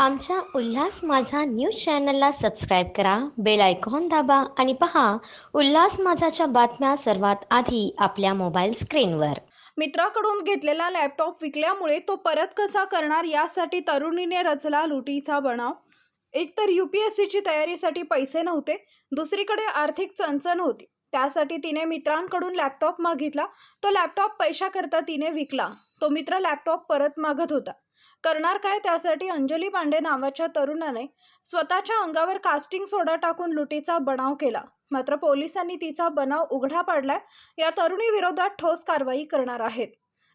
आमच्या उल्हास माझा न्यूज चॅनलला सबस्क्राईब करा बेल आयकॉन दाबा आणि पहा उल्हास माझाच्या बातम्या सर्वात आधी आपल्या मोबाईल स्क्रीनवर. मित्राकडून घेतलेला लॅपटॉप विकल्यामुळे तो परत कसा करणार यासाठी तरुणीने रचला लुटीचा बनाव. एकतर यू पी एस सीची तयारीसाठी पैसे नव्हते दुसरीकडे आर्थिक चणचण होती. त्यासाठी तिने मित्रांकडून लॅपटॉप मागितला. तो लॅपटॉप पैशाकरता तिने विकला. तो मित्र लॅपटॉप परत मागत होता. करणार काय त्यासाठी अंजली पांडे नावाच्या तरुणाने स्वतःच्या अंगावर कास्टिंग सोडा टाकून लुटीचा बनाव केला. मात्र पोलिसांनी तिचा बनाव उघडा पाडलाय या तरुणीविरोधात ठोस कारवाई करणार आहेत.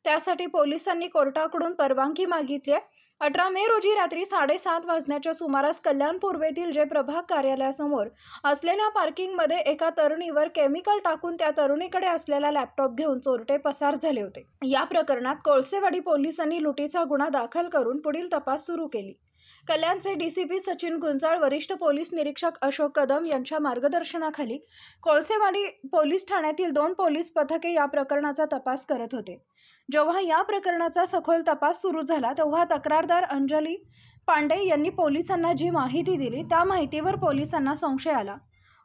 त्यासाठी पोलिसांनी कोर्टाकडून परवानगी मागितली आहे. अठरा मे रोजी रात्री साडेसात वाजण्याच्या सुमारास कल्याण पूर्वेतील जे प्रभाग कार्यालयासमोर असलेल्या पार्किंगमध्ये एका तरुणीवर केमिकल टाकून त्या तरुणीकडे असलेला लॅपटॉप घेऊन चोरटे पसार झाले होते. या प्रकरणात कोळसेवाडी पोलिसांनी लुटीचा गुन्हा दाखल करून पुढील तपास सुरू केली. कल्याणचे डीसीपी सचिन गुंजाळ वरिष्ठ पोलीस निरीक्षक अशोक कदम यांच्या मार्गदर्शनाखाली कोळसेवाडी पोलीस ठाण्यातील दोन पोलीस पथके या प्रकरणाचा तपास करत होते. जेव्हा या प्रकरणाचा सखोल तपास सुरू झाला तेव्हा तक्रारदार अंजली पांडे यांनी पोलिसांना जी माहिती दिली त्या माहितीवर पोलिसांना संशय आला.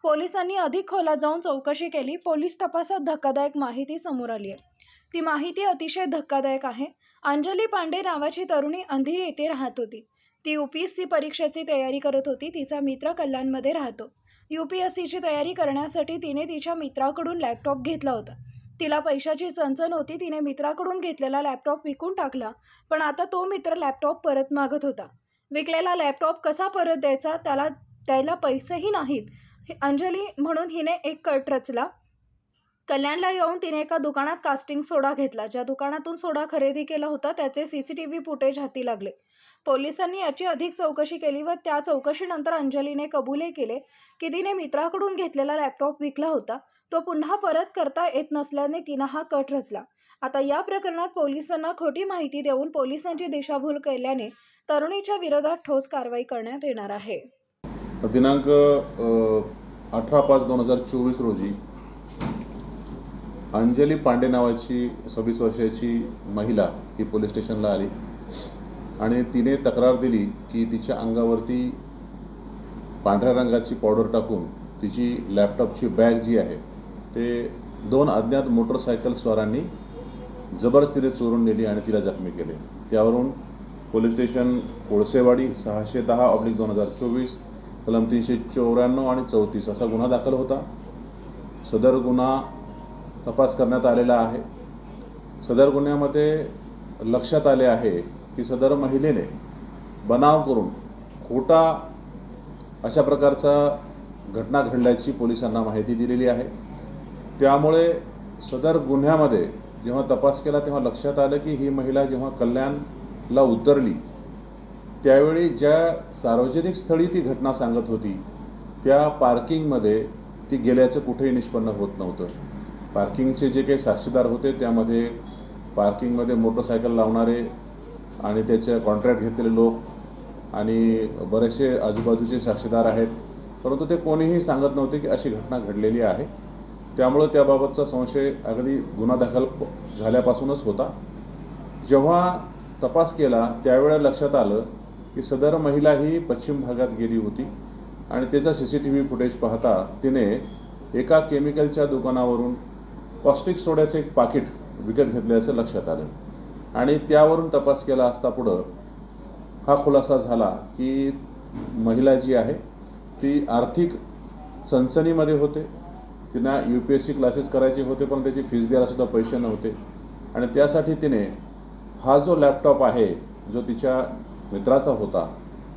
पोलिसांनी अधिक खोलात जाऊन चौकशी केली. पोलीस तपासात धक्कादायक माहिती समोर आली आहे. ती माहिती अतिशय धक्कादायक आहे. अंजली पांडे नावाची तरुणी अंधेरी येथे राहत होती. ती यू पी एस सी परीक्षेची तयारी करत होती. तिचा मित्र कल्याणमध्ये राहतो. यू पी एस सीची तयारी करण्यासाठी तिने तिच्या मित्राकडून लॅपटॉप घेतला होता. तिला पैशाची चणचण होती तिने मित्राकडून घेतलेला लॅपटॉप विकून टाकला. पण आता तो मित्र लॅपटॉप परत मागत होता. विकलेला लॅपटॉप कसा परत द्यायचा? त्याला द्यायला पैसेही नाहीत. अंजली म्हणून हिने एक कट रचला. कल्याणला येऊन तिने एका दुकानात कास्टिंग सोडा घेतला. ज्या दुकानातून सोडा खरेदी केला होता त्याचे C C T V footage हाती लागले. पोलिसांनी याची अधिक चौकशी केली व त्या चौकशीनंतर अंजलीने कबुले केले की तिने मित्राकडून घेतलेला लॅपटॉप विकला होता. तो पुन्हा परत करता येत नसल्याने तिनं हा कट रचला. आता या प्रकरणात पोलिसांना खोटी माहिती देऊन पोलिसांची दिशाभूल केल्याने तरुणीच्या विरोधात ठोस कारवाई करण्यात येणार आहे. दिनांक अठरा पाच दोन हजार चोवीस रोजी अंजली पांडे नावाची सव्वीस वर्षाची महिला ही पोलीस स्टेशनला आली. आणि तिने तक्रार दिली की तिच्या अंगावरती पांढऱ्या रंगाची पावडर टाकून तिची लॅपटॉपची बॅग जी आहे ते दोन अज्ञात मोटरसायकलस्वारांनी जबरदस्तीने चोरून नेली आणि तिला जखमी केले. त्यावरून पोलीस स्टेशन कोळसेवाडी सहाशे दहा ऑब्लिक दोन हजार चोवीस कलम तीनशे चौऱ्याण्णव आणि चौतीस असा गुन्हा दाखल होता. सदर गुन्हा तपास करण्यात आलेला आहे. सदर गुन्ह्यामध्ये लक्षात आले आहे की सदर महिलेने बनाव करून खोटा अशा प्रकारचा घटना घडल्याची पोलिसांना माहिती दिलेली आहे. त्यामुळे सदर गुन्ह्यामध्ये जेव्हा तपास केला तेव्हा लक्षात आलं की ही महिला जेव्हा कल्याणला उतरली त्यावेळी ज्या सार्वजनिक स्थळी ती घटना सांगत होती त्या पार्किंगमध्ये ती गेल्याचं कुठेही निष्पन्न होत नव्हतं. पार्किंगचे जे काही साक्षीदार होते त्यामध्ये पार्किंगमध्ये मोटरसायकल लावणारे आणि त्याचे कॉन्ट्रॅक्ट घेतलेले लोक आणि बरेचसे आजूबाजूचे साक्षीदार आहेत. परंतु ते कोणीही सांगत नव्हते की अशी घटना घडलेली आहे. त्यामुळं त्याबाबतचा संशय अगदी गुन्हा दाखल झाल्यापासूनच होता. जेव्हा तपास केला त्यावेळेला लक्षात आलं की सदर महिला ही पश्चिम भागात गेली होती आणि त्याचा C C T V footage पाहता तिने एका केमिकलच्या दुकानावरून कॉस्टिक सोड्याचं एक पाकिट विकत घेतल्याचं लक्षात आलं. आणि त्यावरून तपास केला असता पुढं हा खुलासा झाला की महिला जी आहे ती आर्थिक चणचणीमध्ये होते. तिनं U P S C classes करायचे होते पण त्याची फीस द्यायलासुद्धा पैसे नव्हते. आणि त्यासाठी तिने हा जो लॅपटॉप आहे जो तिच्या मित्राचा होता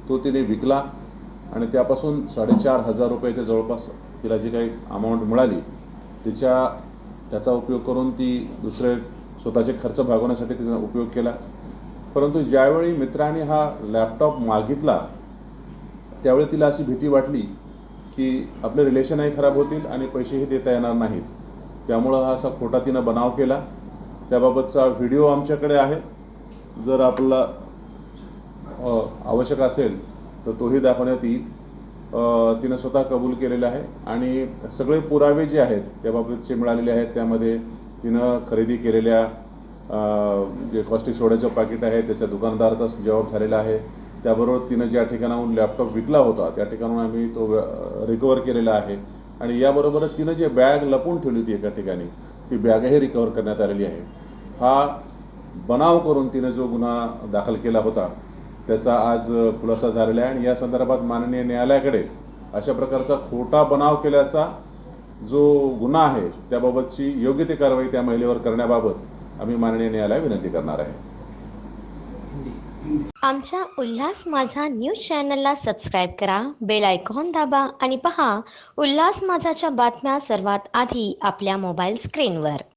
तो तिने विकला. आणि त्यापासून साडेचार हजार रुपयाच्या जवळपास तिला जी काही अमाऊंट मिळाली तिच्या त्याचा उपयोग करून ती दुसरे स्वतःचे खर्च भागवण्यासाठी तिचा उपयोग केला. परंतु ज्यावेळी मित्राने हा लॅपटॉप मागितला त्यावेळी तिला अशी भीती वाटली की आपले रिलेशनही खराब होतील आणि पैसेही देता येणार नाहीत. त्यामुळं हा असा खोटा तिनं बनाव केला. त्याबाबतचा व्हिडिओ आमच्याकडे आहे. जर आपला आवश्यक असेल तर तोही दाखवण्यात येईल. तिनं स्वतः कबूल केलेलं आहे. आणि सगळे पुरावे जे आहेत त्याबाबतचे मिळालेले आहेत. त्यामध्ये तिनं खरेदी केलेल्या जे कॉस्टिक सोड्याचं पाकिट आहे त्याच्या दुकानदाराचा जबाब झालेला आहे. त्याबरोबर तिनं ज्या ठिकाणाहून लॅपटॉप विकला होता त्या ठिकाणाहून आम्ही तो रिकवर केलेला आहे. आणि याबरोबरच तिनं जे बॅग लपून ठेवली होती एका ठिकाणी ती बॅगही रिकवर करण्यात आलेली आहे. हा बनाव करून तिनं जो गुन्हा दाखल केला होता त्याचा आज खुलासा झालेला आहे. आणि या संदर्भात माननीय न्यायालयाकडे अशा प्रकारचा खोटा बनाव केल्याचा जो गुन्हा आहे त्याबाबतची योग्य ती कारवाई त्या महिलेवर करण्याबाबत आम्ही माननीय न्यायालयाला विनंती करणार आहे. आमच्या उल्हास माझा न्यूज चॅनलला सबस्क्राईब करा बेल आयकॉन दाबा आणि पहा उल्हास माझाच्या बातम्या सर्वात आधी आपल्या मोबाईल स्क्रीनवर.